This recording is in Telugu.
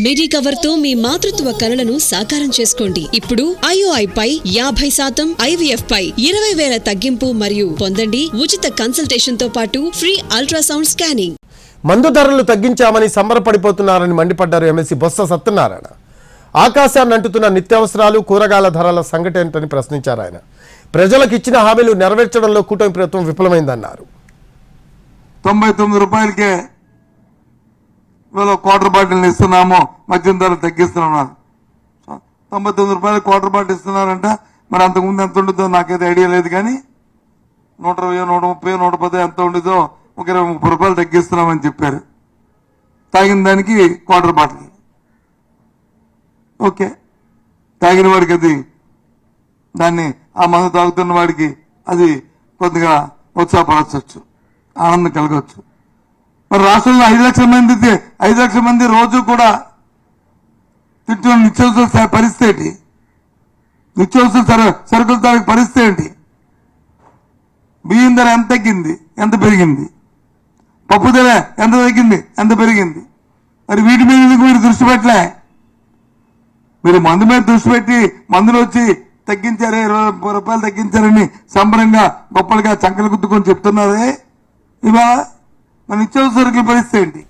మిడి కవర్తో మీ మాతృత్వ కలలను సాకారం చేసుకోండి. ఇప్పుడు ఐఓఐ పై యాభై శాతం ఐవీఎఫ్ పై ఇరవై వేల తగ్గింపు మరియు పొందండి ఉచిత కన్సల్టేషన్తో పాటు ఫ్రీ అల్ట్రాసౌండ్ స్కానింగ్ మందు ధరలు తగ్గించామని సంబరపడిపోతున్నారని మండిపడ్డారు ఎమ్మెల్సీ బొత్స సత్యనారాయణ. ఆకాశాన్ని అంటుతున్న నిత్యావసరాలు కూరగాయల ధరల సంగతి ఏంటని ప్రశ్నించారు ఆయన. ప్రజలకు ఇచ్చిన హామీలు నెరవేర్చడంలో కూటమి ప్రభుత్వం విఫలమైందన్నారు. తొంభై తొమ్మిది రూపాయలకే ఇవాళ క్వార్టర్ బాటిల్ని ఇస్తున్నాము మద్యం ధర తగ్గిస్తున్నాం తొంభై తొమ్మిది రూపాయలు క్వార్టర్ బాటిల్ ఇస్తున్నారంట. మరి అంతకుముందు ఎంత ఉంటుందో నాకైతే ఐడియా లేదు కానీ నూట ఇరవై నూట ముప్పై నూట పది ఎంత ఉంటుందో ఒక ఇరవై ముప్పై రూపాయలు తగ్గిస్తున్నామని చెప్పారు. తాగిన దానికి క్వార్టర్ బాటిల్ ఓకే. తాగిన వాడికి అది దాన్ని ఆ మందు తాగుతున్న వాడికి అది కొద్దిగా ఉత్సాహపరచవచ్చు ఆనందం కలగవచ్చు. మరి రాష్ట్రంలో ఐదు లక్షల మంది ఐదు లక్షల మంది రోజు కూడా తింటున్న నిత్యావసర స- పరిస్థితి ఏంటి? నిత్యావసర సర- సరుకుల ధర పరిస్థితి ఏంటి? బియ్యం ధర ఎంత తగ్గింది? ఎంత పెరిగింది? పప్పు ధర ఎంత తగ్గింది? ఎంత పెరిగింది? మరి వీటి మీద ఎందుకు మీరు దృష్టి పెట్టలే? మీరు మందు మీద దృష్టి పెట్టి మందులు వచ్చి తగ్గించారే ఇరవై రూపాయలు తగ్గించారని సంబరంగా గొప్పలుగా చంకలు గుద్దుకొని చెప్తున్నారే? ఇవా మన నిత్యావసర పరిస్థితి ఏంటి?